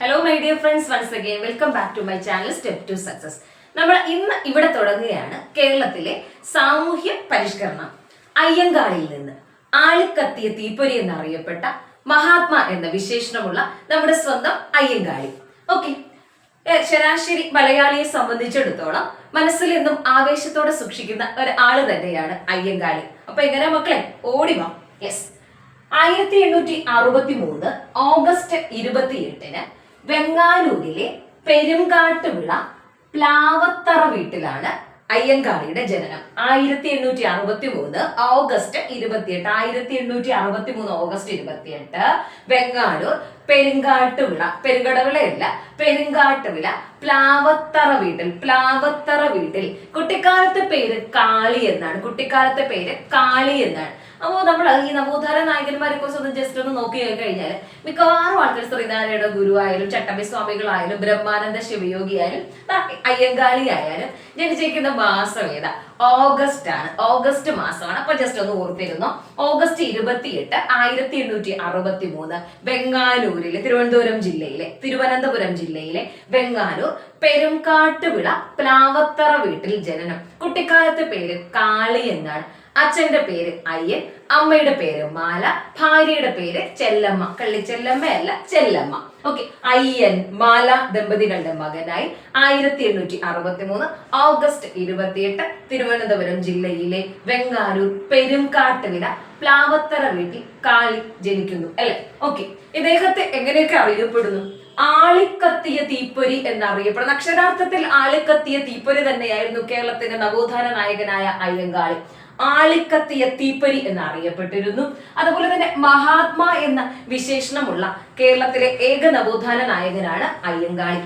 Hello my dear friends once again welcome back to my channel step to success നമ്മൾ ഇന്ന് ഇവിടെ തുടങ്ങുകയാണ് കേരളത്തിലെ സാമൂഹ്യ പരിഷ്കരണം. അയ്യങ്കാളിയിൽ നിന്ന് ആളിക്കത്തിയ തീപ്പൊരി എന്നറിയപ്പെട്ട മഹാത്മാ എന്ന വിശേഷണമുള്ള നമ്മുടെ സ്വന്തം അയ്യങ്കാളി. ഓക്കെ ശരാശരി മലയാളിയെ സംബന്ധിച്ചിടത്തോളം മനസ്സിൽ എന്നും ആവേശത്തോടെ സൂക്ഷിക്കുന്ന ഒരാൾ തന്നെയാണ് അയ്യങ്കാളി. അപ്പൊ എങ്ങനെ മക്കളെ? ഓടി വാ. യെസ് ആയിരത്തി എണ്ണൂറ്റി അറുപത്തി മൂന്ന് ഓഗസ്റ്റ് ഇരുപത്തി പെരുംകാട്ടുള്ള പെരുങ്കാട്ടുവിള പ്ലാവത്തറ വീട്ടിലാണ് അയ്യങ്കാളിയുടെ ജനനം. ആയിരത്തി എണ്ണൂറ്റി അറുപത്തി മൂന്ന് ഓഗസ്റ്റ് ഇരുപത്തിയെട്ട് ആയിരത്തി എണ്ണൂറ്റി അറുപത്തി മൂന്ന് ഓഗസ്റ്റ് ഇരുപത്തിയെട്ട് വെങ്ങാലൂർ പെരുങ്കാട്ടുവിള പെരുങ്കടവിളയല്ല പെരുങ്കാട്ടുവിള പ്ലാവത്തറ വീട്ടിൽ പ്ലാവത്തറ വീട്ടിൽ. കുട്ടിക്കാലത്തെ പേര് കാളി എന്നാണ് കുട്ടിക്കാലത്തെ പേര് കാളി എന്നാണ്. അപ്പോൾ നമ്മൾ ഈ നവോത്ഥാന നായകന്മാരെ കുറിച്ച് ഒന്ന് ജസ്റ്റ് ഒന്ന് നോക്കി കഴിഞ്ഞാൽ മിക്കവാറും ആൾക്കാർ ശ്രീനാരായണ ഗുരു ആയാലും ചട്ടമ്പി സ്വാമികളായാലും ബ്രഹ്മാനന്ദ ശിവയോഗി ആയാലും അയ്യങ്കാളി ആയാലും ജനിച്ചിരിക്കുന്ന മാസം ഏതാ? ഓഗസ്റ്റ് ആണ്. ഓഗസ്റ്റ് മാസമാണ്. അപ്പൊ ജസ്റ്റ് ഒന്ന് ഓർത്തിരുന്നു. ഓഗസ്റ്റ് ഇരുപത്തിയെട്ട് ആയിരത്തി എണ്ണൂറ്റി അറുപത്തി മൂന്ന് ബംഗാലൂരിലെ തിരുവനന്തപുരം ജില്ലയിലെ തിരുവനന്തപുരം ജില്ലയിലെ ബംഗാലൂർ പെരുംകാട്ടുവിള പ്ലാവത്തറ വീട്ടിൽ ജനനം. കുട്ടിക്കാലത്തെ പേര് കാളി എന്നാണ്. അച്ഛന്റെ പേര് അയ്യൻ അമ്മയുടെ പേര് മാല ഭാര്യയുടെ പേര് ചെല്ലമ്മ കള്ളി ചെല്ലമ്മ അല്ല ചെല്ലമ്മ. ഓക്കെ അയ്യൻ മാല ദമ്പതികളുടെ മകനായി ആയിരത്തി എണ്ണൂറ്റി അറുപത്തി മൂന്ന് ഓഗസ്റ്റ് ഇരുപത്തിയെട്ട് തിരുവനന്തപുരം ജില്ലയിലെ വെങ്ങാരൂർ പെരുംകാട്ടുവില പ്ലാവത്തറ വീട്ടിൽ കാളി ജനിക്കുന്നു അല്ലെ? ഓക്കെ ഇദ്ദേഹത്തെ എങ്ങനെയൊക്കെ അറിയപ്പെടുന്നു? ആളിക്കത്തിയ തീപ്പൊരി എന്നറിയപ്പെടുന്ന അക്ഷരാർത്ഥത്തിൽ ആളിക്കത്തിയ തീപ്പൊരി തന്നെയായിരുന്നു കേരളത്തിന്റെ നവോത്ഥാന നായകനായ അയ്യങ്കാളി. ആളിക്കത്തിയ തീപ്പരി എന്നറിയപ്പെട്ടിരുന്നു. അതുപോലെ തന്നെ മഹാത്മാ എന്ന വിശേഷണമുള്ള കേരളത്തിലെ ഏക നവോത്ഥാന നായകനാണ് അയ്യങ്കാളി.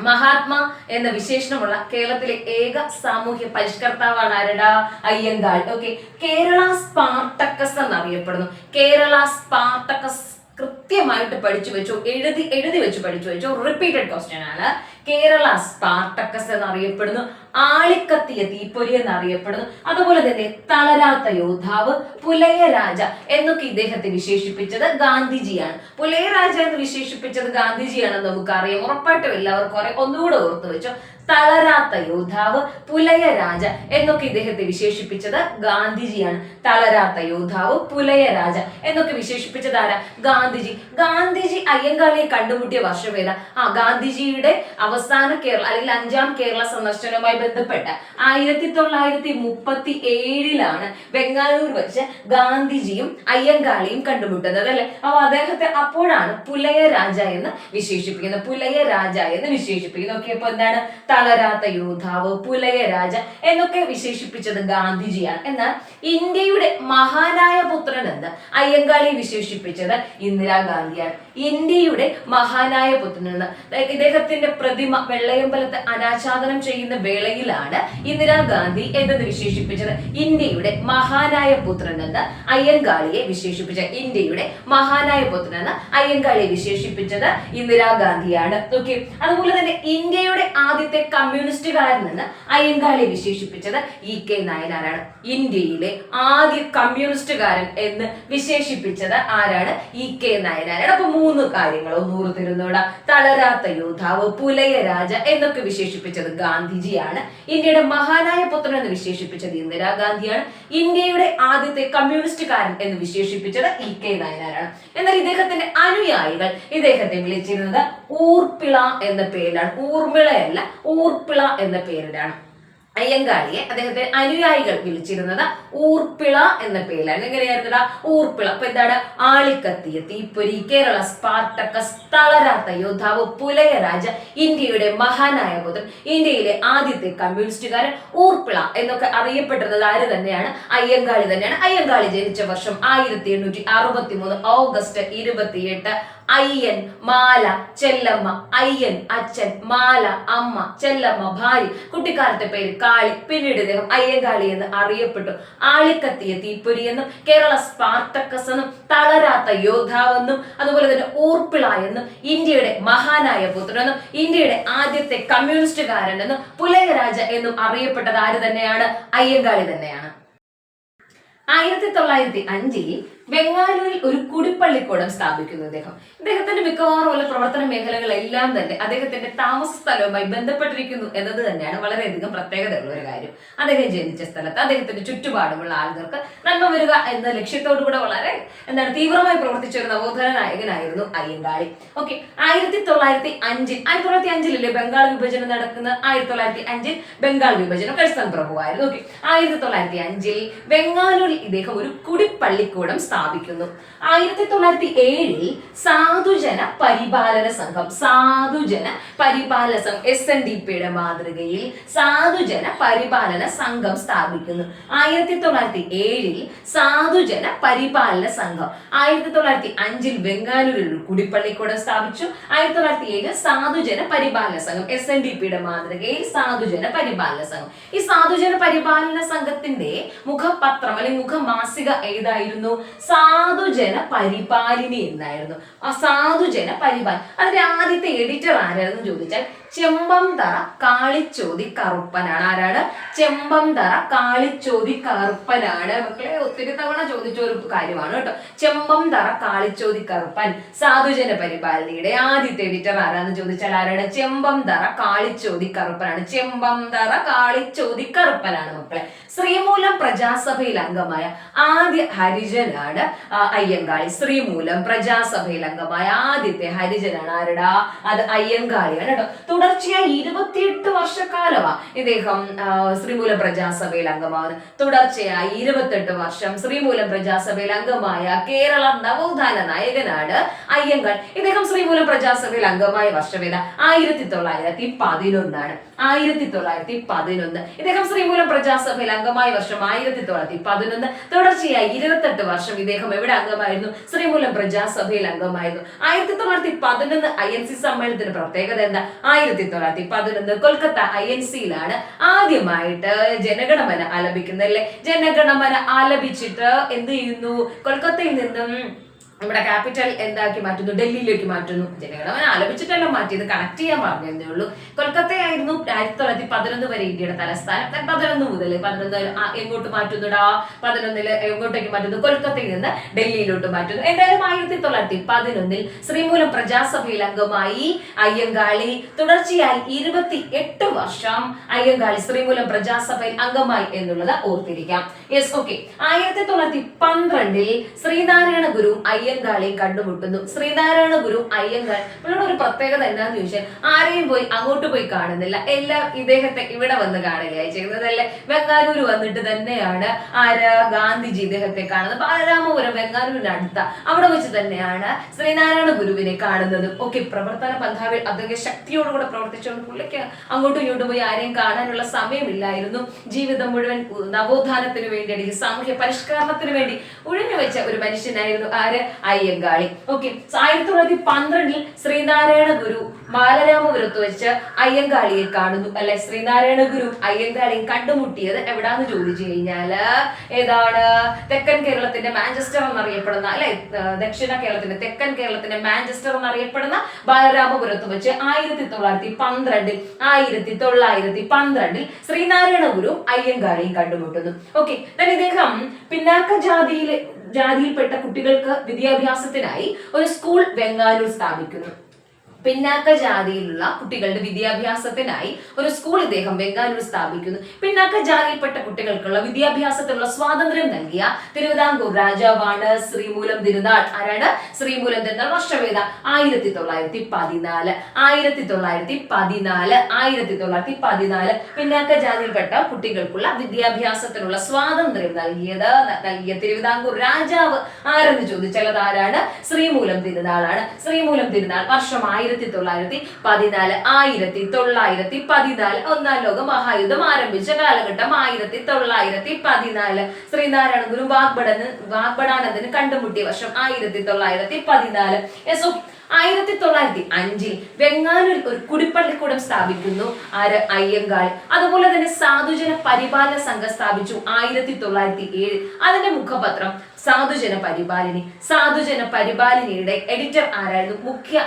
മഹാത്മാ എന്ന വിശേഷണമുള്ള കേരളത്തിലെ ഏക സാമൂഹ്യ പരിഷ്കർത്താവാണ് ആരടാ? അയ്യങ്കാളി. ഓക്കെ കേരള സ്പാർട്ടക്കസ് എന്നറിയപ്പെടുന്നു. കേരള സ്പാർട്ടക്കസ് കൃത്യമായിട്ട് പഠിച്ചു വെച്ചു. എഴുതി എഴുതി വെച്ച് പഠിച്ചു വെച്ചു. റിപ്പീറ്റഡ് ക്വസ്റ്റ്യൻ ആണ്. കേരള സ്പാർട്ടക്കസ് എന്നറിയപ്പെടുന്നു ആളിക്കത്തിയ തീപ്പൊരി എന്നറിയപ്പെടുന്നു അതുപോലെ തന്നെ തളരാത്ത യോദ്ധാവ് പുലയ രാജ എന്നൊക്കെ ഇദ്ദേഹത്തെ വിശേഷിപ്പിച്ചത് ഗാന്ധിജിയാണ്. പുലയരാജ എന്ന് വിശേഷിപ്പിച്ചത് ഗാന്ധിജിയാണെന്ന് നമുക്കറിയാം. ഉറപ്പായിട്ടും എല്ലാവർക്കും അറിയാം. ഒന്നുകൂടെ ഓർത്തു വെച്ചോ തളരാത്ത യോദ്ധാവ് പുലയ രാജ എന്നൊക്കെ ഇദ്ദേഹത്തെ വിശേഷിപ്പിച്ചത് ഗാന്ധിജിയാണ്. തളരാത്ത യോദ്ധാവ് പുലയ രാജ എന്നൊക്കെ വിശേഷിപ്പിച്ചത് ആരാ? ഗാന്ധിജി. ഗാന്ധിജി അയ്യങ്കാളിയെ കണ്ടുമുട്ടിയ വർഷം ഏതാ? ആ ഗാന്ധിജിയുടെ അവസാന കേരള അല്ലെങ്കിൽ അഞ്ചാം കേരള സന്ദർശനവുമായി ബന്ധപ്പെട്ട ആയിരത്തി തൊള്ളായിരത്തി മുപ്പത്തി ഏഴിലാണ് ബംഗാളൂർ വെച്ച് ഗാന്ധിജിയും അയ്യങ്കാളിയും കണ്ടുമുട്ടുന്നത് അല്ലെ? അപ്പൊ അദ്ദേഹത്തെ അപ്പോഴാണ് പുലയ രാജ എന്ന് വിശേഷിപ്പിക്കുന്നത്. പുലയ രാജ എന്ന് വിശേഷിപ്പിക്കുന്നത്. ഓക്കെ അപ്പൊ എന്താണ് തളരാത്ത യോദ്ധാവ് പുലയ രാജ എന്നൊക്കെ വിശേഷിപ്പിച്ചത് ഗാന്ധിജിയാണ്. എന്നാൽ ഇന്ത്യയുടെ മഹാനായ പുത്രൻ എന്ന് അയ്യങ്കാളി വിശേഷിപ്പിച്ചത് ഇന്ദിരാഗാന്ധിയാണ്. ഇന്ത്യയുടെ മഹാനായ പുത്രനാണ്. ഇദ്ദേഹത്തിന്റെ പ്രതിമ വെള്ളയമ്പലത്ത് അനാച്ഛാദനം ചെയ്യുന്ന വേളയിലാണ് ഇന്ദിരാഗാന്ധി എന്നത് വിശേഷിപ്പിച്ചത്? ഇന്ത്യയുടെ മഹാനായ പുത്രൻ എന്ന് അയ്യങ്കാളിയെ വിശേഷിപ്പിച്ച ഇന്ത്യയുടെ മഹാനായ പുത്രൻ എന്ന് അയ്യങ്കാളിയെ വിശേഷിപ്പിച്ചത് ഇന്ദിരാഗാന്ധിയാണ് ഓക്കെ അതുപോലെ തന്നെ ഇന്ത്യയുടെ ആദ്യത്തെ കമ്മ്യൂണിസ്റ്റുകാരൻ എന്ന് അയ്യങ്കാളിയെ വിശേഷിപ്പിച്ചത് ഇ കെ നായനാരാണ്. ഇന്ത്യയിലെ ആദ്യ കമ്മ്യൂണിസ്റ്റുകാരൻ എന്ന് വിശേഷിപ്പിച്ചത് ആരാണ്? ഇ കെ നായനാരാണ്. അപ്പൊ മൂന്ന് കാര്യങ്ങൾ. നൂറുതിരുന്നോട തിരുന്നോട തളരാത്ത യോദ്ധാവ് പുലയ രാജ എന്നൊക്കെ വിശേഷിപ്പിച്ചത് ഗാന്ധിജിയാണ്. ഇന്ത്യയുടെ മഹാനായ പുത്രൻ എന്ന് വിശേഷിപ്പിച്ചത് ഇന്ദിരാഗാന്ധിയാണ് ഇന്ത്യയുടെ ആദ്യത്തെ കമ്മ്യൂണിസ്റ്റുകാരൻ എന്ന് വിശേഷിപ്പിച്ചത് ഇ കെ നായനാരാണ് എന്നാൽ ഇദ്ദേഹത്തിന്റെ അനുയായികൾ ഇദ്ദേഹത്തെ വിളിച്ചിരുന്നത് ഊർപ്പിള എന്ന പേരിലാണ്. ഊർമിളയല്ല ഊർപ്പിള എന്ന പേരിലാണ്. അയ്യങ്കാളിയെ അദ്ദേഹത്തെ അനുയായികൾ വിളിച്ചിരുന്നത് ഊർപ്പിള എന്ന പേരിലാണ് എങ്ങനെയായിരുന്നടാ? ഊർപ്പിള. അപ്പൊ എന്താണ്? ആളിക്കത്തിയ തീപ്പൊരി കേരള സ്പാർട്ടക്കസ് തളരാത്ത യോദ്ധാവ് പുലയരാജ ഇന്ത്യയുടെ മഹാനായ പുത്രൻ ഇന്ത്യയിലെ ആദ്യത്തെ കമ്മ്യൂണിസ്റ്റുകാരൻ ഊർപ്പിള എന്നൊക്കെ അറിയപ്പെട്ടിരുന്നത് ആര് തന്നെയാണ്? അയ്യങ്കാളി തന്നെയാണ്. അയ്യങ്കാളി ജനിച്ച വർഷം ആയിരത്തി എണ്ണൂറ്റി അറുപത്തി മൂന്ന് ഓഗസ്റ്റ് ഇരുപത്തിയെട്ട് അയ്യൻ മാല ചെല്ലമ്മ അയ്യൻ അച്ഛൻ മാല അമ്മ ചെല്ലമ്മ ഭാര്യ. കുട്ടിക്കാലത്തെ പേര് കാളി പിന്നീട് ഇദ്ദേഹം അയ്യങ്കാളി എന്ന് അറിയപ്പെട്ടു. ആളിക്കത്തിയ തീപ്പൊരി എന്നും കേരള സ്പാർട്ടക്കസ് എന്നും തളരാത്ത യോദ്ധാവെന്നും അതുപോലെ തന്നെ ഊർപ്പിള എന്നും ഇന്ത്യയുടെ മഹാനായ പുത്രനെന്നും ഇന്ത്യയുടെ ആദ്യത്തെ കമ്മ്യൂണിസ്റ്റുകാരൻ എന്നും പുലയരാജ എന്നും അറിയപ്പെട്ടത് ആര് തന്നെയാണ്? അയ്യങ്കാളി തന്നെയാണ്. ആയിരത്തി തൊള്ളായിരത്തി അഞ്ചിൽ ബംഗാളൂരിൽ ഒരു കുടിപ്പള്ളിക്കൂടം സ്ഥാപിക്കുന്നു അദ്ദേഹം അദ്ദേഹത്തിന്റെ മിക്കവാറും ഉള്ള പ്രവർത്തന മേഖലകളെല്ലാം തന്നെ അദ്ദേഹത്തിന്റെ താമസ സ്ഥലവുമായി ബന്ധപ്പെട്ടിരിക്കുന്നു എന്നത് തന്നെയാണ് വളരെയധികം പ്രത്യേകതയുള്ള ഒരു കാര്യം. അദ്ദേഹം ജനിച്ച സ്ഥലത്ത് അദ്ദേഹത്തിന്റെ ചുറ്റുപാടുമുള്ള ആളുകൾക്ക് നന്മ വരിക എന്ന ലക്ഷ്യത്തോടു കൂടെ വളരെ എന്താണ് തീവ്രമായി പ്രവർത്തിച്ച ഒരു നവോത്ഥാന നായകനായിരുന്നു അയ്യങ്കാളി ഓക്കെ ആയിരത്തി തൊള്ളായിരത്തി അഞ്ചിൽ ആയിരത്തി തൊള്ളായിരത്തി അഞ്ചിലല്ലേ ബംഗാൾ വിഭജനം നടക്കുന്ന? ആയിരത്തി തൊള്ളായിരത്തി അഞ്ചിൽ ബംഗാൾ വിഭജനം കഴ്സൺ പ്രഭുവായിരുന്നു. ഓക്കെ ആയിരത്തി തൊള്ളായിരത്തി അഞ്ചിൽ ബംഗാളൂരിൽ ഇദ്ദേഹം ഒരു കുടിപ്പള്ളിക്കൂടം സ്ഥാപിക്കുന്നു. ആയിരത്തി തൊള്ളായിരത്തി ഏഴിൽ സാധുജന പരിപാലന സംഘം സാധുജന പരിപാലന സംഘം എസ് എൻ ഡി പിയുടെ മാതൃകയിൽ സാധുജന പരിപാലന സംഘം സ്ഥാപിക്കുന്നു. ആയിരത്തി തൊള്ളായിരത്തി ഏഴിൽ സാധുജന പരിപാലന സംഘം. ആയിരത്തി തൊള്ളായിരത്തി അഞ്ചിൽ ബംഗാളൂരിൽ ഒരു കുടിപ്പള്ളിക്കൂടം സ്ഥാപിച്ചു. ആയിരത്തി തൊള്ളായിരത്തി ഏഴിൽ സാധുജന പരിപാലന സംഘം എസ് എൻ ഡി പിയുടെ മാതൃകയിൽ സാധുജന പരിപാലന സംഘം. ഈ സാധുജന പരിപാലന സംഘത്തിന്റെ മുഖപത്രം അല്ലെങ്കിൽ മുഖമാസിക ഏതായിരുന്നു? സാധുജന പരിപാലിനി എന്നായിരുന്നു. ആ സാധുജന പരിപാലി അതിന്റെ ആദ്യത്തെ എഡിറ്റർ ആരായിരുന്നു ചോദിച്ചാൽ ചെമ്പംതറ കാളിച്ചോതി കറുപ്പനാണ്. ആരാണ്? ചെമ്പംതറ കാളിച്ചോതി കറുപ്പനാണ്. മക്കളെ ഒത്തിരി തവണ ചോദിച്ച ഒരു കാര്യമാണ് കേട്ടോ. ചെമ്പംതറ കാളിച്ചോതി കറുപ്പൻ സാധുജന പരിപാലനയുടെ ആദ്യത്തെ എഡിറ്റർ ആരാന്ന് ചോദിച്ചാൽ ആരാണ്? ചെമ്പംതറ കാളിച്ചോതി കറുപ്പനാണ്. ചെമ്പംതറ കാളിച്ചോതി കറുപ്പനാണ് മക്കളെ. ശ്രീമൂലം പ്രജാസഭയിൽ അംഗമായ ആദ്യ ഹരിജനാണ് ആ, അയ്യങ്കാളി ശ്രീമൂലം പ്രജാസഭയിൽ അംഗമായ ആദ്യത്തെ ഹരിജനാണ് ആരടാ? അത് അയ്യങ്കാളിയാണ് കേട്ടോ. തുടർച്ചയായി ഇരുപത്തിയെട്ട് വർഷക്കാലമാ ഇദ്ദേഹം ശ്രീമൂലം പ്രജാസഭയിൽ അംഗമാവുന്നത് തുടർച്ചയായി ഇരുപത്തെട്ട് വർഷം ശ്രീമൂലം പ്രജാസഭയിൽ അംഗമായ കേരള നവോത്ഥാന നായകനാണ് അയ്യങ്കാൾ ഇദ്ദേഹം ശ്രീമൂലം പ്രജാസഭയിൽ അംഗമായ വർഷമേത ആയിരത്തി തൊള്ളായിരത്തി പതിനൊന്നാണ്. ആയിരത്തി തൊള്ളായിരത്തി പതിനൊന്ന്. ഇദ്ദേഹം ശ്രീമൂലം പ്രജാസഭയിൽ അംഗമായ വർഷം ആയിരത്തി തൊള്ളായിരത്തി പതിനൊന്ന്. തുടർച്ചയായി ഇരുപത്തെട്ട് വർഷം ഇദ്ദേഹം എവിടെ അംഗമായിരുന്നു ശ്രീമൂലം പ്രജാസഭയിൽ അംഗമായിരുന്നു. ആയിരത്തി തൊള്ളായിരത്തി പതിനൊന്ന് ഐ എൻ സി സമ്മേളനത്തിന്റെ പ്രത്യേകത എന്താ? ആയിരത്തി തൊള്ളായിരത്തി പതിനൊന്ന് കൊൽക്കത്ത ഐ എൻ സിയിലാണ് ആദ്യമായിട്ട് ജനഗണമന ആലപിക്കുന്നത് അല്ലെ ജനഗണമന ആലപിച്ചിട്ട് എന്ത് ചെയ്യുന്നു? കൊൽക്കത്തയിൽ നിന്നും നമ്മുടെ ക്യാപിറ്റൽ എന്താക്കി മാറ്റുന്നു? ഡൽഹിയിലേക്ക് മാറ്റുന്നു. ജനങ്ങൾ ജനഗണമന ആലപിച്ചിട്ടല്ല മാറ്റിയത്. കണക്ട് ചെയ്യാൻ പറഞ്ഞതേ ഉള്ളൂ. കൊൽക്കത്തയായിരുന്നു ആയിരത്തി തൊള്ളായിരത്തി പതിനൊന്ന് വരെ ഇന്ത്യയുടെ തലസ്ഥാനം. പതിനൊന്ന് മുതൽ പതിനൊന്ന് എങ്ങോട്ട് മാറ്റുന്നുടാ? പതിനൊന്നിൽ എങ്ങോട്ടേക്ക് മാറ്റുന്നു? കൊൽക്കത്തയിൽ നിന്ന് ഡൽഹിയിലോട്ട് മാറ്റുന്നു. എന്തായാലും ആയിരത്തി തൊള്ളായിരത്തി പതിനൊന്നിൽ ശ്രീമൂലം പ്രജാസഭയിൽ അംഗമായി അയ്യങ്കാളി. തുടർച്ചയായി ഇരുപത്തി എട്ട് വർഷം അയ്യങ്കാളി ശ്രീമൂലം പ്രജാസഭയിൽ അംഗമായി എന്നുള്ളത് ഓർത്തിരിക്കാം. യെസ് ഓക്കെ ആയിരത്തി തൊള്ളായിരത്തി പന്ത്രണ്ടിൽ ശ്രീനാരായണ ഗുരു അയ്യങ്കാളിയെ കണ്ടുമുട്ടുന്നു. ശ്രീനാരായണ ഗുരു അയ്യങ്കാൾ ഇവരുടെ ഒരു പ്രത്യേകത എന്താന്ന് ചോദിച്ചാൽ ആരെയും പോയി അങ്ങോട്ട് പോയി കാണുന്നില്ല. എല്ലാം ഇദ്ദേഹത്തെ ഇവിടെ വന്ന് കാണുകയായി ചെയ്യുന്നത് അല്ലെ? ബംഗാരൂര് വന്നിട്ട് തന്നെയാണ് ആര് ഗാന്ധിജി ഇദ്ദേഹത്തെ കാണുന്നത്. ബാലരാമപുരം ബംഗാലൂരിന് അടുത്ത അവിടെ വെച്ച് തന്നെയാണ് ശ്രീനാരായണ ഗുരുവിനെ കാണുന്നത്. ഓക്കെ പ്രവർത്തന പന്ഥാവിൽ അദ്ദേഹം ശക്തിയോടുകൂടെ പ്രവർത്തിച്ചുകൊണ്ട് പുള്ളിക്ക് അങ്ങോട്ടും ഇങ്ങോട്ടും പോയി ആരെയും കാണാനുള്ള സമയമില്ലായിരുന്നു. ജീവിതം മുഴുവൻ നവോത്ഥാനത്തിന് വേണ്ടി അല്ലെങ്കിൽ സാമൂഹ്യ പരിഷ്കരണത്തിന് വേണ്ടി ഒഴിഞ്ഞു വെച്ച ഒരു മനുഷ്യനായിരുന്നു ആര്? അയ്യങ്കാളി. ഓക്കെ ആയിരത്തി തൊള്ളായിരത്തി പന്ത്രണ്ടിൽ ശ്രീനാരായണ ഗുരു ബാലരാമപുരത്ത് വെച്ച് അയ്യങ്കാളിയെ കാണുന്നു. അല്ലെ? ശ്രീനാരായണ ഗുരു അയ്യങ്കാളിയും കണ്ടുമുട്ടിയത് എവിടാന്ന് ചോദിച്ചു കഴിഞ്ഞാൽ ഏതാണ്? തെക്കൻ കേരളത്തിന്റെ മാഞ്ചസ്റ്റർ എന്നറിയപ്പെടുന്ന അല്ലെ? ദക്ഷിണ കേരളത്തിന്റെ തെക്കൻ കേരളത്തിന്റെ മാഞ്ചസ്റ്റർ എന്നറിയപ്പെടുന്ന ബാലരാമപുരത്ത് വെച്ച് ആയിരത്തി തൊള്ളായിരത്തി പന്ത്രണ്ടിൽ ആയിരത്തി തൊള്ളായിരത്തി പന്ത്രണ്ടിൽ ശ്രീനാരായണ ഗുരു അയ്യങ്കാളിയും കണ്ടുമുട്ടുന്നു. ഓക്കെ ഇദ്ദേഹം പിന്നാക്ക ജാതിയിലെ ജാതിയിൽപ്പെട്ട കുട്ടികൾക്ക് വിദ്യാഭ്യാസത്തിനായി ഒരു സ്കൂൾ ബംഗാലൂർ സ്ഥാപിക്കുന്നു. പിന്നാക്ക ജാതിയിലുള്ള കുട്ടികളുടെ വിദ്യാഭ്യാസത്തിനായി ഒരു സ്കൂൾ ഇദ്ദേഹം ബംഗാലൂർ സ്ഥാപിക്കുന്നു. പിന്നാക്ക ജാതിയിൽപ്പെട്ട കുട്ടികൾക്കുള്ള വിദ്യാഭ്യാസത്തിനുള്ള സ്വാതന്ത്ര്യം നൽകിയ തിരുവിതാംകൂർ രാജാവാണ് ശ്രീമൂലം തിരുനാൾ. ആരാണ്? ശ്രീമൂലം തിരുനാൾ വർഷവേദ. ആയിരത്തി തൊള്ളായിരത്തി പതിനാല് ആയിരത്തി തൊള്ളായിരത്തി പതിനാല് ആയിരത്തി തൊള്ളായിരത്തി പതിനാല് പിന്നാക്ക ജാതിയിൽപ്പെട്ട കുട്ടികൾക്കുള്ള വിദ്യാഭ്യാസത്തിനുള്ള സ്വാതന്ത്ര്യം നൽകിയത് നൽകിയ തിരുവിതാംകൂർ രാജാവ്. ആരെന്ന് ചോദിച്ചാൽ അതാരാണ്? ശ്രീമൂലം തിരുനാളാണ്. ശ്രീമൂലം തിരുനാൾ വർഷം ആയിരത്തി തൊള്ളായിരത്തി പതിനാല് ആയിരത്തി തൊള്ളായിരത്തി പതിനാല് ഒന്നാം ലോക മഹായുദ്ധം ആരംഭിച്ച കാലഘട്ടം ആയിരത്തി തൊള്ളായിരത്തി പതിനാല് ശ്രീനാരായണ ഗുരു വാഗ്ബടന് വാഗ്ബടാനന്ദന് കണ്ടുമുട്ടിയ വർഷം ആയിരത്തി തൊള്ളായിരത്തി പതിനാല് യെസ് ആയിരത്തി തൊള്ളായിരത്തി അഞ്ചിൽ വെങ്ങാനൂരിൽ ഒരു കുടിപ്പള്ളിക്കൂടം സ്ഥാപിക്കുന്നു. ആര്? അയ്യങ്കാൾ. അതുപോലെ തന്നെ സാധുജന പരിപാലന സംഘം സ്ഥാപിച്ചു ആയിരത്തി തൊള്ളായിരത്തി ഏഴ് അതിന്റെ മുഖപത്രം സാധുജന പരിപാലിനി. സാധുജന പരിപാലിനിയുടെ എഡിറ്റർ ആരായിരുന്നു? മുഖ്യ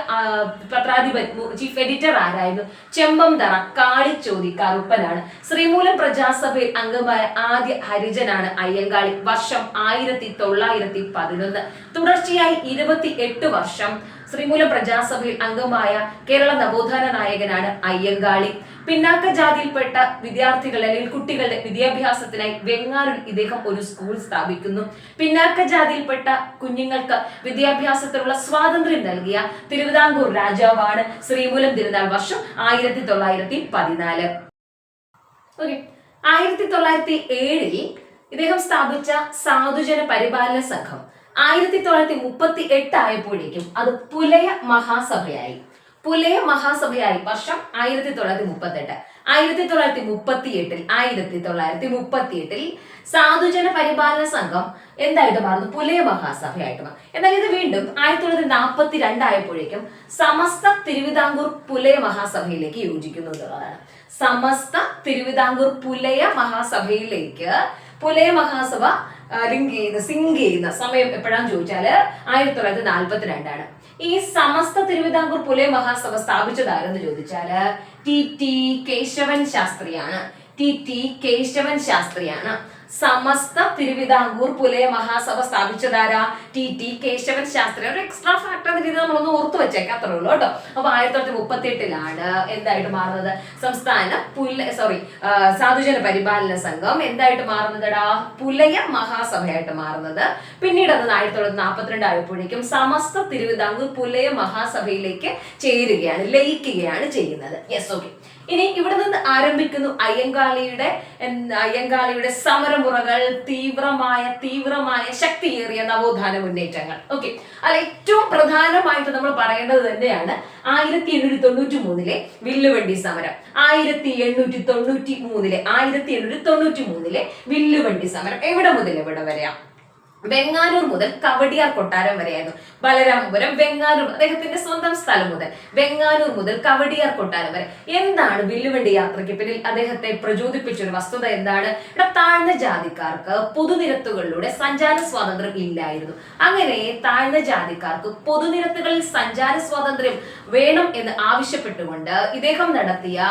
പത്രാധിപ ചീഫ് എഡിറ്റർ ആരായിരുന്നു? ചെമ്പംതറ കാളിച്ചോതി കറുപ്പനാണ് ശ്രീമൂലം പ്രജാസഭയിൽ അംഗമായ ആദ്യ ഹരിജനാണ് അയ്യങ്കാളി. വർഷം ആയിരത്തി തൊള്ളായിരത്തി പതിനൊന്ന് തുടർച്ചയായി ഇരുപത്തി എട്ട് വർഷം ശ്രീമൂലം പ്രജാസഭയിൽ അംഗമായ കേരള നവോത്ഥാന നായകനാണ് അയ്യങ്കാളി. പിന്നാക്ക ജാതിയിൽപ്പെട്ട വിദ്യാർത്ഥികൾ അല്ലെങ്കിൽ കുട്ടികളുടെ വിദ്യാഭ്യാസത്തിനായി വെങ്ങാറിൽ ഇദ്ദേഹം ഒരു സ്കൂൾ സ്ഥാപിക്കുന്നു. പിന്നാക്ക ജാതിയിൽപ്പെട്ട കുഞ്ഞുങ്ങൾക്ക് വിദ്യാഭ്യാസത്തിനുള്ള സ്വാതന്ത്ര്യം നൽകിയ തിരുവിതാംകൂർ രാജാവാണ് ശ്രീമൂലം തിരുനാൾ വർഷം ആയിരത്തി തൊള്ളായിരത്തി പതിനാല് ആയിരത്തി തൊള്ളായിരത്തി ഏഴിൽ ഇദ്ദേഹം സ്ഥാപിച്ച സാധുജന പരിപാലന സംഘം. ആയിരത്തി തൊള്ളായിരത്തി മുപ്പത്തി എട്ട് ആയപ്പോഴേക്കും അത് പുലയ മഹാസഭയായി. പുലയ മഹാസഭയായി. വർഷം ആയിരത്തി തൊള്ളായിരത്തി മുപ്പത്തി എട്ട് ആയിരത്തി തൊള്ളായിരത്തി മുപ്പത്തി എട്ടിൽ ആയിരത്തി തൊള്ളായിരത്തി മുപ്പത്തി എട്ടിൽ സാധുജന പരിപാലന സംഘം എന്തായിട്ട് മാറുന്നു? പുലയ മഹാസഭയായിട്ട് മാറും എന്നാൽ ഇത് വീണ്ടും ആയിരത്തി തൊള്ളായിരത്തി നാൽപ്പത്തി രണ്ടായപ്പോഴേക്കും സമസ്ത തിരുവിതാംകൂർ പുലയ മഹാസഭയിലേക്ക് യോജിക്കുന്നു എന്നുള്ളതാണ്. സമസ്ത തിരുവിതാംകൂർ പുലയ മഹാസഭയിലേക്ക് പുലയ മഹാസഭ ലിങ്ക് ചെയ്യുന്ന സിങ്ക് ചെയ്യുന്ന സമയം എപ്പോഴാന്ന് ചോദിച്ചാൽ ആയിരത്തി തൊള്ളായിരത്തി നാൽപ്പത്തി രണ്ടാണ് ഈ സമസ്ത തിരുവിതാംകൂർ പുലയ മഹാസഭ സ്ഥാപിച്ചതാരെന്ന് ചോദിച്ചാൽ ടി ടി കേശവൻ ശാസ്ത്രിയാണ്. ടി ടി കേശവൻ ശാസ്ത്രിയാണ്. Samastha Thiruvithamkoor Pulaya Mahasabha സ്ഥാപിച്ചതാരാ? T T Keshavan Shastri. ഒരു എക്സ്ട്രാ ഫാക്ടർ എന്ന രീതിയിൽ നമ്മളൊന്ന് ഓർത്തു വെച്ചേക്കാം. അത്രേ ഉള്ളൂ കേട്ടോ. അപ്പൊ ആയിരത്തി തൊള്ളായിരത്തി മുപ്പത്തി എട്ടിലാണ് എന്തായിട്ട് മാറുന്നത്? സംസ്ഥാന പുല സോറി സാധുജന പരിപാലന സംഘം എന്തായിട്ട് മാറുന്നതടാ? പുലയ മഹാസഭയായിട്ട് മാറുന്നത്. പിന്നീട് അത് ആയിരത്തി തൊള്ളായിരത്തി നാൽപ്പത്തിരണ്ട് ആയപ്പോഴേക്കും സമസ്ത തിരുവിതാംകൂർ പുലയ മഹാസഭയിലേക്ക് ചേരുകയാണ് ലയിക്കുകയാണ് ചെയ്യുന്നത്. യെസ് ഓക്കെ ഇനി ഇവിടെ നിന്ന് ആരംഭിക്കുന്നു അയ്യങ്കാളിയുടെ അയ്യങ്കാളിയുടെ സമരമുറകൾ തീവ്രമായ തീവ്രമായ ശക്തിയേറിയ നവോത്ഥാന മുന്നേറ്റങ്ങൾ. ഓക്കെ അല്ല ഏറ്റവും പ്രധാനമായിട്ട് നമ്മൾ പറയേണ്ടത് തന്നെയാണ് ആയിരത്തി എണ്ണൂറ്റി തൊണ്ണൂറ്റി മൂന്നിലെ വില്ലുവണ്ടി സമരം. ആയിരത്തി എണ്ണൂറ്റി തൊണ്ണൂറ്റി മൂന്നിലെ ആയിരത്തി എണ്ണൂറ്റി തൊണ്ണൂറ്റി മൂന്നിലെ വില്ലുവണ്ടി സമരം. എവിടെ മുതൽ എവിടെ വരെയാ? വെങ്ങാനൂർ മുതൽ കവടിയാർ കൊട്ടാരം വരെയായിരുന്നു. ബലരാമപുരം വെങ്ങാനൂർ അദ്ദേഹത്തിന്റെ സ്വന്തം സ്ഥലം മുതൽ വെങ്ങാനൂർ മുതൽ കവടിയാർ കൊട്ടാരം വരെ. എന്താണ് വില്ലുവണ്ടി യാത്രയ്ക്ക് പിന്നിൽ അദ്ദേഹത്തെ പ്രചോദിപ്പിച്ച ഒരു വസ്തുത എന്താണ്? ഇവിടെ താഴ്ന്ന ജാതിക്കാർക്ക് പൊതുനിരത്തുകളിലൂടെ സഞ്ചാര സ്വാതന്ത്ര്യം ഇല്ലായിരുന്നു. അങ്ങനെ താഴ്ന്ന ജാതിക്കാർക്ക് പൊതുനിരത്തുകളിൽ സഞ്ചാര സ്വാതന്ത്ര്യം വേണം എന്ന് ആവശ്യപ്പെട്ടുകൊണ്ട് ഇദ്ദേഹം നടത്തിയ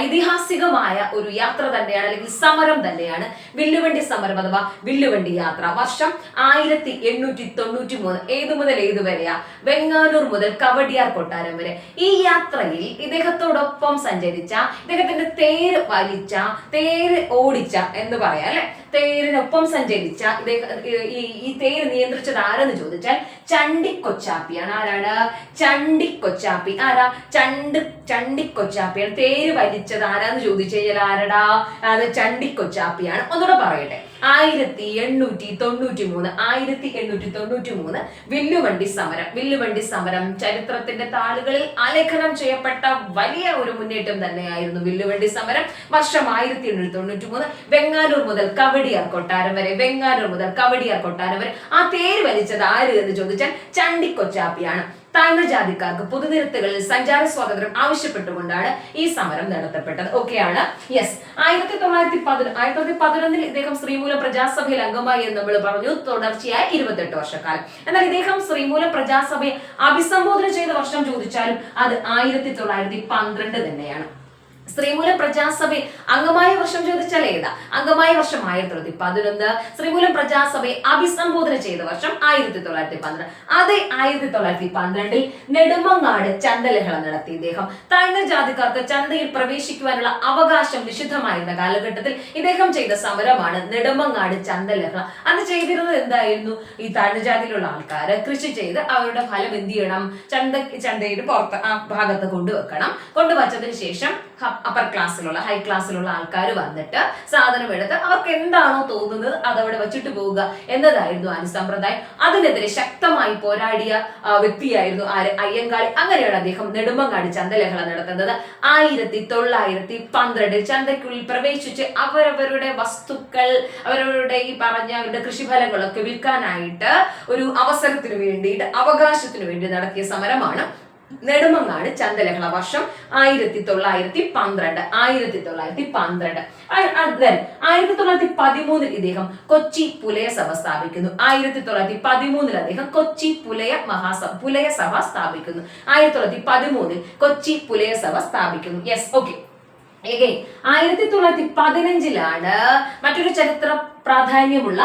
ഐതിഹാസികമായ ഒരു യാത്ര തന്നെയാണ് അല്ലെങ്കിൽ സമരം തന്നെയാണ്. വില്ലുവണ്ടി സമരം അഥവാ വില്ലുവണ്ടി യാത്ര. വർഷം ആയിരത്തി എണ്ണൂറ്റി തൊണ്ണൂറ്റി മൂന്ന് ഏതു മുതൽ ഏതു വരെയാ? വെങ്ങാനൂർ മുതൽ കവടിയാർ കൊട്ടാരം വരെ. ഈ യാത്രയിൽ ഇദ്ദേഹത്തോടൊപ്പം സഞ്ചരിച്ച ഇദ്ദേഹത്തിന്റെ തേര് വലിച്ച തേര് ഓടിച്ച എന്ന് പറയാം അല്ലെ? തേരിനൊപ്പം സഞ്ചരിച്ച ഈ തേര് നിയന്ത്രിച്ചത് ആരെന്ന് ചോദിച്ചാൽ ചണ്ടി കൊച്ചാപ്പിയാണ് ആരാണ്? ചണ്ടി കൊച്ചാപ്പി ആരാ? ചണ്ട് ചണ്ടി കൊച്ചാപ്പിയാണ് തേര് വലിച്ചത് ആരാന്ന് ചോദിച്ചു കഴിഞ്ഞാൽ ആരടാ? അത് ചണ്ടി കൊച്ചാപ്പിയാണ് ഒന്നുകൂടെ പറയട്ടെ. ആയിരത്തി എണ്ണൂറ്റി തൊണ്ണൂറ്റി മൂന്ന് ആയിരത്തി എണ്ണൂറ്റി തൊണ്ണൂറ്റി മൂന്ന് വില്ലുവണ്ടി സമരം. വില്ലുവണ്ടി സമരം ചരിത്രത്തിന്റെ താളുകളിൽ ആലേഖനം ചെയ്യപ്പെട്ട വലിയ ഒരു മുന്നേറ്റം തന്നെയായിരുന്നു വില്ലുവണ്ടി സമരം. വർഷം ആയിരത്തി എണ്ണൂറ്റി തൊണ്ണൂറ്റി മൂന്ന് ബംഗാളൂർ മുതൽ കവടിയാർ കൊട്ടാരം വരെ വെങ്ങാനൂർ മുതൽ കവടിയാർ കൊട്ടാരം വരെ ആ തേര് വലിച്ചത് ആര് എന്ന് ചോദിച്ചാൽ ചണ്ടിക്കൊച്ചാപ്പിയാണ്. താഴ്ന്ന ജാതിക്കാർക്ക് പൊതുനിരത്തുകളിൽ സഞ്ചാര സ്വാതന്ത്ര്യം ആവശ്യപ്പെട്ടുകൊണ്ടാണ് ഈ സമരം നടത്തപ്പെട്ടത്. ഓക്കെയാണ് യെസ് ആയിരത്തി തൊള്ളായിരത്തി പതിന ആയിരത്തി തൊള്ളായിരത്തി പതിനൊന്നിൽ ഇദ്ദേഹം ശ്രീമൂലം പ്രജാസഭയിൽ അംഗമായി എന്ന് നമ്മൾ പറഞ്ഞു. തുടർച്ചയായി ഇരുപത്തെട്ട് വർഷക്കാലം. എന്നാൽ ഇദ്ദേഹം ശ്രീമൂലം പ്രജാസഭയെ അഭിസംബോധന ചെയ്ത വർഷം ചോദിച്ചാലും അത് ആയിരത്തി തൊള്ളായിരത്തി പന്ത്രണ്ട് തന്നെയാണ്. ശ്രീമൂലം പ്രജാസഭയിൽ അംഗമായ വർഷം ചോദിച്ചാൽ ഏതാ? അംഗമായ വർഷം ആയിരത്തി തൊള്ളായിരത്തി പതിനൊന്ന്. ശ്രീമൂലം പ്രജാസഭയെ അഭിസംബോധന ചെയ്ത വർഷം ആയിരത്തി തൊള്ളായിരത്തി പന്ത്രണ്ട്. അതേ ആയിരത്തി തൊള്ളായിരത്തി പന്ത്രണ്ടിൽ നെടുമങ്ങാട് ചന്തലഹള നടത്തി ഇദ്ദേഹം. താഴ്ന്ന ജാതിക്കാർക്ക് ചന്തയിൽ പ്രവേശിക്കുവാനുള്ള അവകാശം നിഷിദ്ധമായിരുന്ന കാലഘട്ടത്തിൽ ഇദ്ദേഹം ചെയ്ത സമരമാണ് നെടുമങ്ങാട് ചന്തലഹള അന്ന് ചെയ്തിരുന്നത് എന്തായിരുന്നു? ഈ താഴ്ന്ന ജാതിയിലുള്ള ആൾക്കാർ കൃഷി ചെയ്ത് അവരുടെ ഫലം എന്ത് ചെയ്യണം? ചന്ത ചന്തയുടെ പുറത്ത് ആ ഭാഗത്ത് കൊണ്ടുവെക്കണം. കൊണ്ടുവച്ചതിന് ശേഷം അപ്പർ ക്ലാസ്സിലുള്ള ഹൈ ക്ലാസ്സിലുള്ള ആൾക്കാർ വന്നിട്ട് സാധനം എടുത്ത് അവർക്ക് എന്താണോ തോന്നുന്നത് അതവിടെ വെച്ചിട്ട് പോവുക എന്നതായിരുന്നു അനുസമ്പ്രദായം അതിനെതിരെ ശക്തമായി പോരാടിയ വ്യക്തിയായിരുന്നു ആര്? അയ്യങ്കാളി. അങ്ങനെയാണ് അദ്ദേഹം നെടുമ്പങ്ങാടി ചന്തലഹള നടത്തുന്നത്. ആയിരത്തി തൊള്ളായിരത്തി പന്ത്രണ്ടിൽ ചന്തയ്ക്കുള്ളിൽ പ്രവേശിച്ച് അവരവരുടെ വസ്തുക്കൾ അവരവരുടെ ഈ പറഞ്ഞ അവരുടെ കൃഷിഫലങ്ങളൊക്കെ വിൽക്കാനായിട്ട് ഒരു അവസരത്തിന് വേണ്ടിയിട്ട് അവകാശത്തിന് വേണ്ടി നടത്തിയ സമരമാണ് നെടുമങ്ങാട് ചന്ദലഹള വർഷം ആയിരത്തി തൊള്ളായിരത്തി പന്ത്രണ്ട്. ആയിരത്തി തൊള്ളായിരത്തി പന്ത്രണ്ട്. ആയിരത്തി തൊള്ളായിരത്തി പതിമൂന്നിൽ ഇദ്ദേഹം കൊച്ചി പുലയ സഭ സ്ഥാപിക്കുന്നു. ആയിരത്തി തൊള്ളായിരത്തി പതിമൂന്നിൽ അദ്ദേഹം കൊച്ചി പുലയ മഹാസഭ പുലയ സഭ സ്ഥാപിക്കുന്നു. ആയിരത്തി തൊള്ളായിരത്തി പതിമൂന്നിൽ കൊച്ചി പുലയ സഭ സ്ഥാപിക്കുന്നു യെസ് ഓക്കെ ആയിരത്തി തൊള്ളായിരത്തി പതിനഞ്ചിലാണ് മറ്റൊരു ചരിത്ര പ്രാധാന്യമുള്ള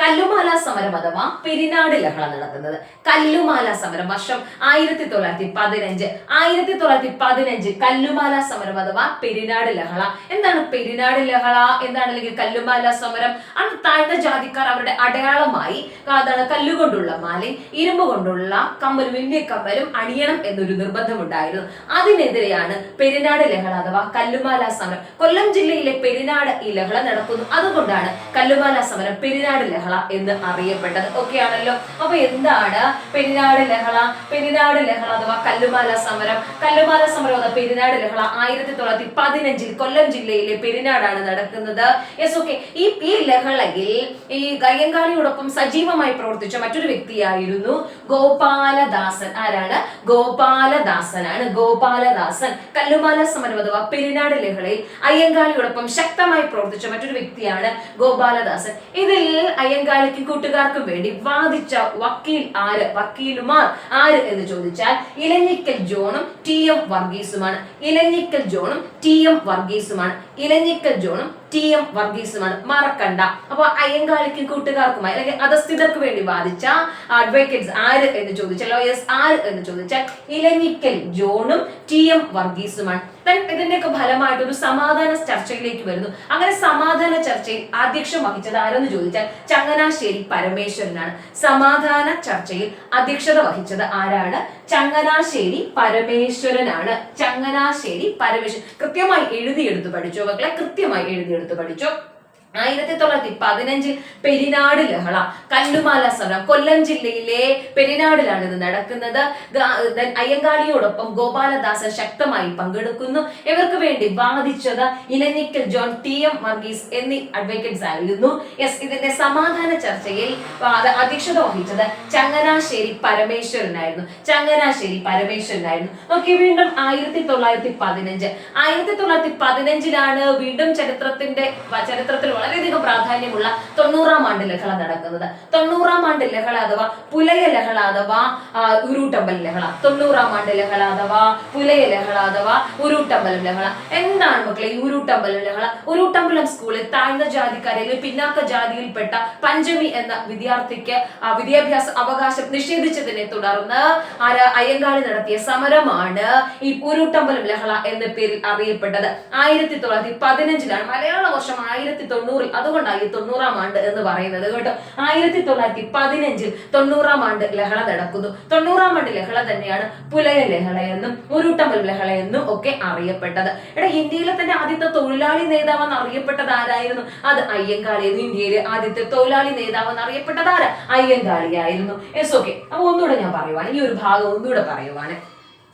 കല്ലുമാല സമരം അഥവാ പെരിനാട് ലഹള നടക്കുന്നത് കല്ലുമാല സമരം വർഷം ആയിരത്തി തൊള്ളായിരത്തി പതിനഞ്ച് ആയിരത്തി തൊള്ളായിരത്തി പതിനഞ്ച് കല്ലുമാല സമരം അഥവാ പെരിനാട് ലഹള. എന്താണ് പെരിനാട് ലഹള? എന്താണ് അല്ലെങ്കിൽ കല്ലുമാല സമരം? അന്ന് താഴ്ന്ന ജാതിക്കാർ അവരുടെ അടയാളമായി അതാണ് കല്ലുകൊണ്ടുള്ള മാലയും ഇരുമ്പ് കൊണ്ടുള്ള കമ്മലും വലിയ കമ്മലും അണിയണം എന്നൊരു നിർബന്ധമുണ്ടായിരുന്നു അതിനെതിരെയാണ് പെരിനാട് ലഹള അഥവാ കല്ലുമാല സമരം. കൊല്ലം ജില്ലയിലെ പെരിനാട് ഈ ലഹള നടക്കുന്നു. അതുകൊണ്ടാണ് കല്ലുമാല സമരം പെരിനാട് ലഹള എന്ന് അറിയപ്പെട്ടത് ഒക്കെ ആണല്ലോ അപ്പൊ എന്താണ് പെരിനാട് ലഹള? പെരിനാട് ലഹള അഥവാ കല്ലുമാല സമരം. കല്ലുമാല സമരം അഥവാ പെരിനാട് ലഹള ആയിരത്തി തൊള്ളായിരത്തി പതിനഞ്ചിൽ കൊല്ലം ജില്ലയിലെ പെരിനാടാണ് നടക്കുന്നത്. യെസ് ഓക്കെ ഈ ഈ ലഹളയിൽ ഈ ഗയ്യങ്കാളിയോടൊപ്പം സജീവമായി പ്രവർത്തിച്ച മറ്റൊരു വ്യക്തിയായിരുന്നു ഗോപാലദാസൻ. ആരാണ്? ഗോപാലദാസനാണ്. ഗോപാലദാസൻ. കല്ലുമാല സമരം അഥവാ പെരിനാട് ലഹളയിൽ അയ്യങ്കാളിയോടൊപ്പം ശക്തമായി പ്രവർത്തിച്ച മറ്റൊരു വ്യക്തിയാണ് ഗോപാലദാസൻ. ഇതിൽ അയ്യങ്കാളിക്കും കൂട്ടുകാർക്കും വേണ്ടി വാദിച്ച വക്കീൽ ആര് വക്കീലുമാർ ആര് എന്ന് ചോദിച്ചാൽ ഇലഞ്ഞിക്കൽ ജോണും ടി എം വർഗീസുമാണ്. ഇലഞ്ഞിക്കൽ ജോണും ടി എം വർഗീസുമാണ്. ഇലഞ്ഞിക്കൽ ജോണും ടി എം വർഗീസുമാണ് മറക്കണ്ട. അപ്പൊ അയ്യങ്കാളിക്കും കൂട്ടുകാർക്കുമായി അല്ലെങ്കിൽ അധസ്ഥിതർക്ക് വേണ്ടി വാദിച്ച അഡ്വക്കേറ്റ്സ് ആര് എന്ന് ചോദിച്ചാൽ ലോയേഴ്സ് ആര് എന്ന് ചോദിച്ചാൽ ഇലഞ്ഞിക്കൽ ജോണും ടി എം വർഗീസുമാണ്. ഇതിന്റെയൊക്കെ ഫലമായിട്ട് ഒരു സമാധാന ചർച്ചയിലേക്ക് വരുന്നു. അങ്ങനെ സമാധാന ചർച്ചയിൽ അധ്യക്ഷം വഹിച്ചത് ആരെന്ന് ചോദിച്ചാൽ ചങ്ങനാശ്ശേരി പരമേശ്വരനാണ്. സമാധാന ചർച്ചയിൽ അധ്യക്ഷത വഹിച്ചത് ആരാണ്? ചങ്ങനാശ്ശേരി പരമേശ്വരനാണ്. ചങ്ങനാശ്ശേരി പരമേശ്വരൻ കൃത്യമായി എഴുതിയെടുത്ത് പഠിച്ചോ? മക്കളെ കൃത്യമായി എഴുതിയെടുത്ത് പഠിച്ചോ. ആയിരത്തി തൊള്ളായിരത്തി പതിനഞ്ചിൽ പെരിനാട് ലഹള കല്ലുമാല സമരം കൊല്ലം ജില്ലയിലെ പെരിനാടിലാണ് ഇത് നടക്കുന്നത്. അയ്യങ്കാളിയോടൊപ്പം ഗോപാലദാസൻ ശക്തമായി പങ്കെടുക്കുന്നു. ഇവർക്ക് വേണ്ടി വാദിച്ചത് Ilanikkal John T M Varghese എന്നീ അഡ്വക്കേറ്റ്സ് ആയിരുന്നു. യെസ് ഇതിന്റെ സമാധാന ചർച്ചയിൽ അധ്യക്ഷത വഹിച്ചത് ചങ്ങനാശ്ശേരി പരമേശ്വരനായിരുന്നു. ചങ്ങനാശ്ശേരി പരമേശ്വരനായിരുന്നു. നോക്കി വീണ്ടും ആയിരത്തി തൊള്ളായിരത്തി പതിനഞ്ച്. ആയിരത്തി തൊള്ളായിരത്തി പതിനഞ്ചിലാണ് വീണ്ടും ചരിത്രത്തിന്റെ ചരിത്രത്തിലുള്ള വളരെയധികം പ്രാധാന്യമുള്ള തൊണ്ണൂറാം ആണ്ട് ലഹള നടക്കുന്നത്. തൊണ്ണൂറാം ആണ്ട് ലഹള അഥവാ പുലയ ലഹള അഥവാ ഉരുട്ടമ്പൽ ലഹള. തൊണ്ണൂറാം ആണ്ട് ലഹള അഥവാ പുലയ ലഹള അഥവാ ഉരുട്ടമ്പലം ലഹള. എന്താണ് മക്കളെ ഈ ഉരുട്ടമ്പലം ലഹള? ഉരുട്ടമ്പലം സ്കൂളിൽ താഴ്ന്ന ജാതിക്കാരെ അല്ലെങ്കിൽ പിന്നാക്ക ജാതിയിൽപ്പെട്ട പഞ്ചമി എന്ന വിദ്യാർത്ഥിക്ക് വിദ്യാഭ്യാസ അവകാശം നിഷേധിച്ചതിനെ തുടർന്ന് ആര് അയ്യങ്കാളി നടത്തിയ സമരമാണ് ഈ ഉരുട്ടമ്പലം ലഹള എന്ന പേരിൽ അറിയപ്പെട്ടത്. ആയിരത്തി തൊള്ളായിരത്തി പതിനഞ്ചിലാണ് മലയാള വർഷം ആയിരത്തി തൊണ്ണൂറിൽ അതുകൊണ്ടാണ് ഈ തൊണ്ണൂറാം ആണ്ട് എന്ന് പറയുന്നത് കേട്ടോ. ആയിരത്തി തൊള്ളായിരത്തി പതിനഞ്ചിൽ തൊണ്ണൂറാം ആണ്ട് ലഹള നടക്കുന്നു. തൊണ്ണൂറാം ആണ്ട് ലഹള തന്നെയാണ് പുലയ ലഹള എന്നും ഉരുട്ടമ്പൽ ലഹള എന്നും ഒക്കെ അറിയപ്പെട്ടത്. എടാ ഇന്ത്യയിലെ തന്നെ ആദ്യത്തെ തൊഴിലാളി നേതാവെന്ന് അറിയപ്പെട്ടത് ആരായിരുന്നു? അത് അയ്യങ്കാളിയെന്ന് ഇന്ത്യയിലെ ആദ്യത്തെ തൊഴിലാളി നേതാവെന്ന് അറിയപ്പെട്ടത് ആര്? അയ്യങ്കാളിയായിരുന്നു. എസ് ഓക്കെ അപ്പൊ ഒന്നുകൂടെ ഞാൻ പറയുവാണ്. ഈ ഒരു ഭാഗം ഒന്നുകൂടെ പറയുവാണ്.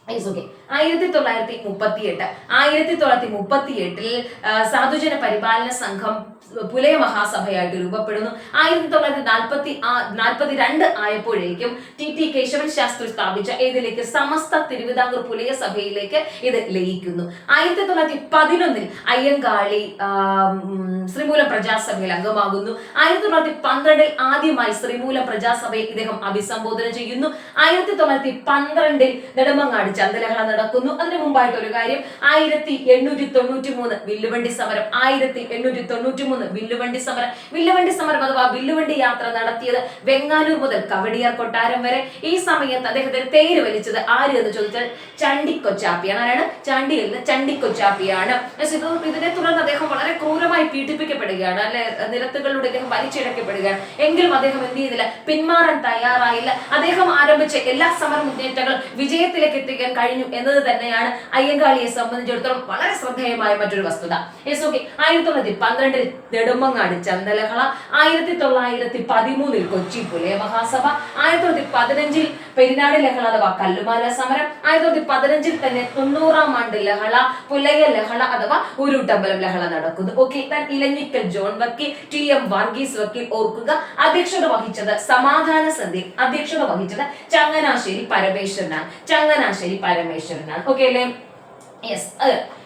Yes okay. ആയിരത്തി തൊള്ളായിരത്തി മുപ്പത്തി എട്ട് ആയിരത്തി തൊള്ളായിരത്തി മുപ്പത്തി എട്ടിൽ സാധുജന പരിപാലന സംഘം പുലയ മഹാസഭയായിട്ട് രൂപപ്പെടുന്നു. ആയിരത്തി തൊള്ളായിരത്തി നാൽപ്പത്തി നാൽപ്പത്തി രണ്ട് ആയപ്പോഴേക്കും ടി ടി കേശവൻ ശാസ്ത്രി സ്ഥാപിച്ച ഇതിലേക്ക് സമസ്ത തിരുവിതാംകൂർ പുലയ സഭയിലേക്ക് ഇത് ലയിക്കുന്നു. ആയിരത്തി തൊള്ളായിരത്തി പതിനൊന്നിൽ അയ്യങ്കാളി ശ്രീമൂലം പ്രജാസഭയിൽ അംഗമാകുന്നു. ആയിരത്തി തൊള്ളായിരത്തി പന്ത്രണ്ടിൽ ആദ്യമായി ശ്രീമൂലം പ്രജാസഭയെ ഇദ്ദേഹം അഭിസംബോധന ചെയ്യുന്നു. ആയിരത്തി തൊള്ളായിരത്തി പന്ത്രണ്ടിൽ നെടുമങ്ങാട് ചന്ദലഹള നടക്കുന്നു. അതിനു മുമ്പായിട്ട് ഒരു കാര്യം. ആയിരത്തി എണ്ണൂറ്റി തൊണ്ണൂറ്റി മൂന്ന് വില്ലുവണ്ടി സമരം. ആയിരത്തി എണ്ണൂറ്റി തൊണ്ണൂറ്റി മൂന്ന് വില്ലുവണ്ടി സമരം. വില്ലുവണ്ടി സമരം അഥവാ വില്ലുവണ്ടി യാത്ര നടത്തിയത് വെങ്ങാനൂർ മുതൽ കവടിയാർ കൊട്ടാരം വരെ. ഈ സമയത്ത് അദ്ദേഹത്തിന് തേര് വലിച്ചത് ആര് എന്ന് ചോദിച്ചാൽ ചണ്ടിക്കൊച്ചാപ്പിയാണ് ആരാണ്? ചണ്ടിയിൽ നിന്ന് ചണ്ടിക്കൊച്ചാപ്പിയാണ്. ഇതിനെ തുടർന്ന് അദ്ദേഹം വളരെ ക്രൂരമായി പീഡിപ്പിക്കപ്പെടുകയാണ്. അല്ലെ നിരത്തുകളിലൂടെ അദ്ദേഹം വലിച്ചിഴക്കപ്പെടുകയാണ്. എങ്കിലും അദ്ദേഹം എന്ത് ചെയ്തില്ല? പിന്മാറാൻ തയ്യാറായില്ല. അദ്ദേഹം ആരംഭിച്ച എല്ലാ സമര മുന്നേറ്റങ്ങളും വിജയത്തിലേക്ക് എത്തിക്കാൻ കഴിഞ്ഞു എന്ന് എന്നത് തന്നെയാണ് അയ്യങ്കാളിയെ സംബന്ധിച്ചിടത്തോളം വളരെ ശ്രദ്ധേയമായ മറ്റൊരു വസ്തുത. യെസ് ഓക്കെ ആയിരത്തി തൊള്ളായിരത്തി പന്ത്രണ്ടിൽ നെടുമങ്ങാട് ചന്ദലഹള ആയിരത്തി തൊള്ളായിരത്തി പതിമൂന്നിൽ കൊച്ചി പുലയ മഹാസഭ ആയിരത്തി തൊള്ളായിരത്തി പതിനഞ്ചിൽ പെരിനാട് ലഹള അഥവാ കല്ലുമാല സമരം ആയിരത്തി തൊള്ളായിരത്തി പതിനഞ്ചിൽ തന്നെ തൊണ്ണൂറാം ആണ്ട് ലഹള പുലയ ലഹള അഥവാ ഉരുട്ടമ്പലം ലഹള നടക്കുന്നു. ഓക്കെ താൻ ഇലഞ്ഞിക്കൽ ജോൺ വക്കീൽ ടി എം വർഗീസ് വക്കീൽ ഓർക്കുക. അധ്യക്ഷത വഹിച്ചത് സമാധാന സന്ധി അധ്യക്ഷത വഹിച്ചത് ചങ്ങനാശ്ശേരി പരമേശ്വരനാണ്. ചങ്ങനാശ്ശേരി പരമേശ്വരനാണ് ഓക്കെ അല്ലേ യെസ്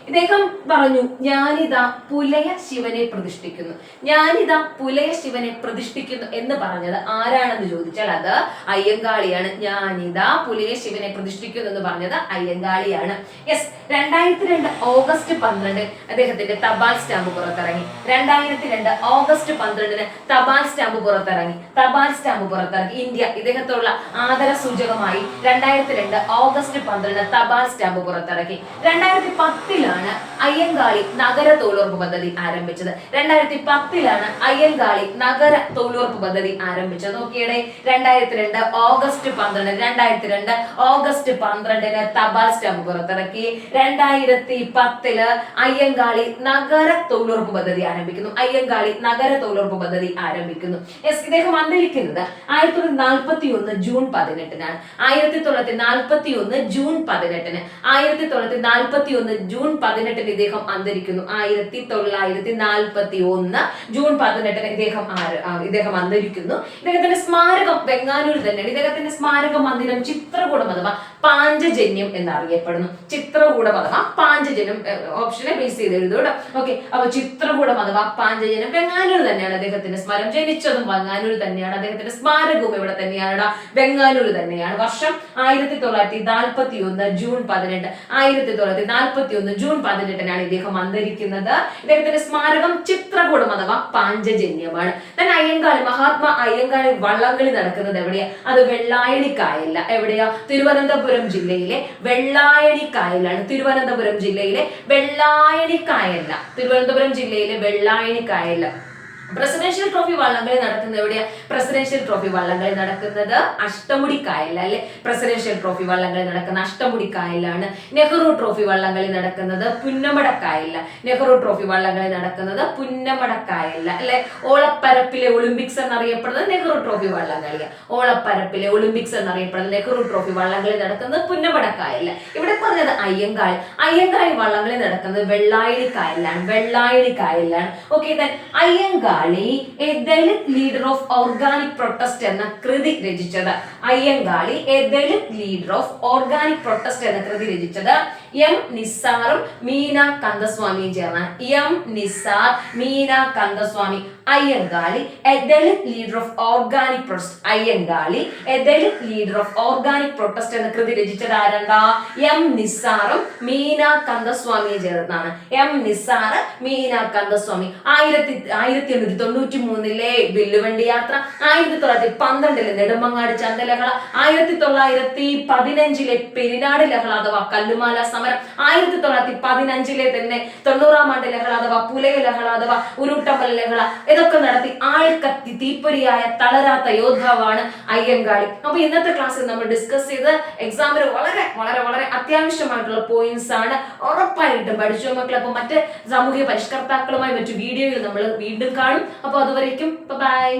ഇദ്ദേഹം പറഞ്ഞു ഞാനിതാ പുലയ ശിവനെ പ്രതിഷ്ഠിക്കുന്നു. ഞാനിതാ പുലയ ശിവനെ പ്രതിഷ്ഠിക്കുന്നു എന്ന് പറഞ്ഞത് ആരാണെന്ന് ചോദിച്ചാൽ അത് അയ്യങ്കാളിയാണ്. ഞാനിതാ പുലയ ശിവനെ പ്രതിഷ്ഠിക്കുന്നു എന്ന് പറഞ്ഞത് അയ്യങ്കാളിയാണ്. യെസ് രണ്ടായിരത്തി രണ്ട് ഓഗസ്റ്റ് പന്ത്രണ്ട് അദ്ദേഹത്തിന്റെ തപാൽ സ്റ്റാമ്പ് പുറത്തിറങ്ങി. രണ്ടായിരത്തി രണ്ട് ഓഗസ്റ്റ് പന്ത്രണ്ടിന് തപാൽ സ്റ്റാമ്പ് പുറത്തിറങ്ങി. തപാൽ സ്റ്റാമ്പ് പുറത്തിറങ്ങി ഇന്ത്യ ഇദ്ദേഹത്തോടുള്ള ആദര സൂചകമായി രണ്ടായിരത്തി രണ്ട് ഓഗസ്റ്റ് പന്ത്രണ്ടിന് തപാൽ സ്റ്റാമ്പ് പുറത്തിറക്കി. രണ്ടായിരത്തി പത്തിലാണ് അയ്യങ്കാളി നഗര തൊഴിലുറപ്പ് പദ്ധതി ആരംഭിച്ചത്. രണ്ടായിരത്തി പത്തിലാണ് അയ്യങ്കാളി നഗര തൊഴിലുറപ്പ് പദ്ധതി ആരംഭിച്ചത്. നോക്കിയടെ രണ്ടായിരത്തി രണ്ട് ഓഗസ്റ്റ് പന്ത്രണ്ട് രണ്ടായിരത്തി രണ്ട് ഓഗസ്റ്റ് പന്ത്രണ്ടിന് തപാൽ സ്റ്റാമ്പ് പുറത്തിറക്കി. രണ്ടായിരത്തി പത്തിൽ അയ്യങ്കാളി നഗര തൊഴിലുറപ്പ് പദ്ധതി ആരംഭിക്കുന്നു. അയ്യങ്കാളി നഗര തൊഴിലുറപ്പ് പദ്ധതി ആരംഭിക്കുന്നു. യെസ് ഇദ്ദേഹം അന്തരിക്കുന്നത് ആയിരത്തി തൊള്ളായിരത്തി നാൽപ്പത്തി ഒന്ന് ജൂൺ പതിനെട്ടിനാണ്. ആയിരത്തി തൊള്ളായിരത്തി നാൽപ്പത്തി ഒന്ന് ജൂൺ പതിനെട്ടിന്. ആയിരത്തി തൊള്ളായിരത്തി നാൽപ്പത്തി ഒന്ന് ജൂൺ പതിനെട്ടിന് ഇദ്ദേഹം അന്തരിക്കുന്നു. ആയിരത്തി തൊള്ളായിരത്തി നാൽപ്പത്തി ഒന്ന് ജൂൺ പതിനെട്ടിന് ഇദ്ദേഹം ഇദ്ദേഹം അന്തരിക്കുന്നു. ഇദ്ദേഹത്തിന്റെ സ്മാരകം ബംഗാളൂരിൽ തന്നെയാണ്. ഇദ്ദേഹത്തിന്റെ സ്മാരക മന്ദിരം ചിത്രകൂടം അഥവാ പാഞ്ചജന്യം എന്നറിയപ്പെടുന്നു. ചിത്രകൂടം അഥവാ പാഞ്ചജന്യം ഓപ്ഷനെ ബേസ് ചെയ്ത് എഴുതൂട്ടോ ഓക്കെ അപ്പൊ ചിത്രകൂടം അഥവാ പാഞ്ചജന്യം ബംഗാളൂർ തന്നെയാണ് അദ്ദേഹത്തിന്റെ സ്മരം ജനിച്ചതും ബംഗാളൂർ തന്നെയാണ്. അദ്ദേഹത്തിന്റെ സ്മാരകവും ഇവിടെ തന്നെയാണ് ബംഗാളൂർ തന്നെയാണ്. വർഷം ആയിരത്തി തൊള്ളായിരത്തി നാൽപ്പത്തി ഒന്ന് ജൂൺ പതിനെട്ട്. ആയിരത്തി തൊള്ളായിരത്തി നാൽപ്പത്തി ഒന്ന് ജൂൺ പതിനെട്ടിനാണ് ഇദ്ദേഹം അന്തരിക്കുന്നത്. ഇദ്ദേഹത്തിന്റെ സ്മാരകം ചിത്രകൂടം അഥവാ പാഞ്ചജന്യമാണ്. ഞാൻ അയ്യങ്കാളി മഹാത്മാ അയ്യങ്കാളി വള്ളംകളി നടക്കുന്നത് എവിടെയാ? അത് വെള്ളായണിക്കായല്ല. എവിടെയാ? തിരുവനന്തപുരം ജില്ലയിലെ വെള്ളായണിക്കായലാണ് തിരുവനന്തപുരം ജില്ലയിലെ വെള്ളായണിക്കായല്ല. തിരുവനന്തപുരം ജില്ലയിലെ വെള്ളായണിക്കായല്ല. പ്രസിഡൻഷ്യൽ ട്രോഫി വള്ളംകളി നടക്കുന്നത് എവിടെയാ? പ്രസിഡൻഷ്യൽ ട്രോഫി വള്ളംകളി നടക്കുന്നത് അഷ്ടമുടി കായൽ അല്ലെ? പ്രസിഡൻഷ്യൽ ട്രോഫി വള്ളംകളി നടക്കുന്ന അഷ്ടമുടി കായലാണ് നെഹ്റു ട്രോഫി വള്ളംകളി നടക്കുന്നത് പുന്നമട കായല നെഹ്റു ട്രോഫി വള്ളംകളി നടക്കുന്നത് പുന്നമട കായല അല്ലെ? ഓളപ്പരപ്പിലെ ഒളിമ്പിക്സ് എന്നറിയപ്പെടുന്നത് നെഹ്റു ട്രോഫി വള്ളംകളിയാണ്. ഓളപ്പരപ്പിലെ ഒളിമ്പിക്സ് എന്നറിയപ്പെടുന്നത് നെഹ്റു ട്രോഫി വള്ളംകളി നടക്കുന്നത് പുന്നമട കായല ഇവിടെ പറഞ്ഞത് അയ്യങ്കാളി. അയ്യങ്കാളി വള്ളംകളി നടക്കുന്നത് വെള്ളായണി കായലിലാണ്. Vellayani കായലിലാണ്. Okay then a Dalit leader of organic protest എന്ന കൃതി രചിച്ചത്. Ayyankali a Dalit leader of organic protest എന്ന കൃതി രചിച്ചത്. എം നിസാറും മീന കന്ദസ്വാമിയും ചേർന്നാണ് M Nisar Meena Kandaswamy Ayyankali a leader of organic protest Ayyankali a leader of organic protest എന്ന കൃതി രചിച്ചത് ആരണ്ടാ? എം നിസാറും മീന കന്ദസ്വാമിയും ചേർന്നാണ്. എം നിസാർ മീന കന്ദസ്വാമി. ആയിരത്തി ആയിരത്തി എണ്ണൂറ്റി തൊണ്ണൂറ്റി മൂന്നിലെ വില്ലുവണ്ടി യാത്ര ആയിരത്തി തൊള്ളായിരത്തി പന്ത്രണ്ടിലെ നെടുമങ്ങാട് ചന്തലഹള ആയിരത്തി തൊള്ളായിരത്തി പതിനഞ്ചിലെ പെരിനാട് ലഹള അഥവാ കല്ലുമാല സമരം ആയിരത്തി തൊള്ളായിരത്തി പതിനഞ്ചിലെ തന്നെ തൊണ്ണൂറാം ആണ്ട് ലഹള അഥവാ പുലയ ലഹള അഥവാ ഉരുട്ടമ്പൽ ലഹള ഇതൊക്കെ നടത്തി ആൾക്കത്തി തീപ്പൊരിയായ തളരാത്ത യോദ്ധാവാണ് അയ്യങ്കാളി. അപ്പൊ ഇന്നത്തെ ക്ലാസ്സിൽ നമ്മൾ ഡിസ്കസ് ചെയ്ത് എക്സാമിന് വളരെ വളരെ വളരെ അത്യാവശ്യമായിട്ടുള്ള പോയിന്റ്സ് ആണ്. ഉറപ്പായിട്ടും പഠിച്ചു മക്കളെ അപ്പൊ മറ്റ് സാമൂഹ്യ പരിഷ്കർത്താക്കളുമായി മറ്റു വീഡിയോയിൽ നമ്മൾ വീണ്ടും കാണും. അപ്പൊ അതുവരേക്കും ബൈ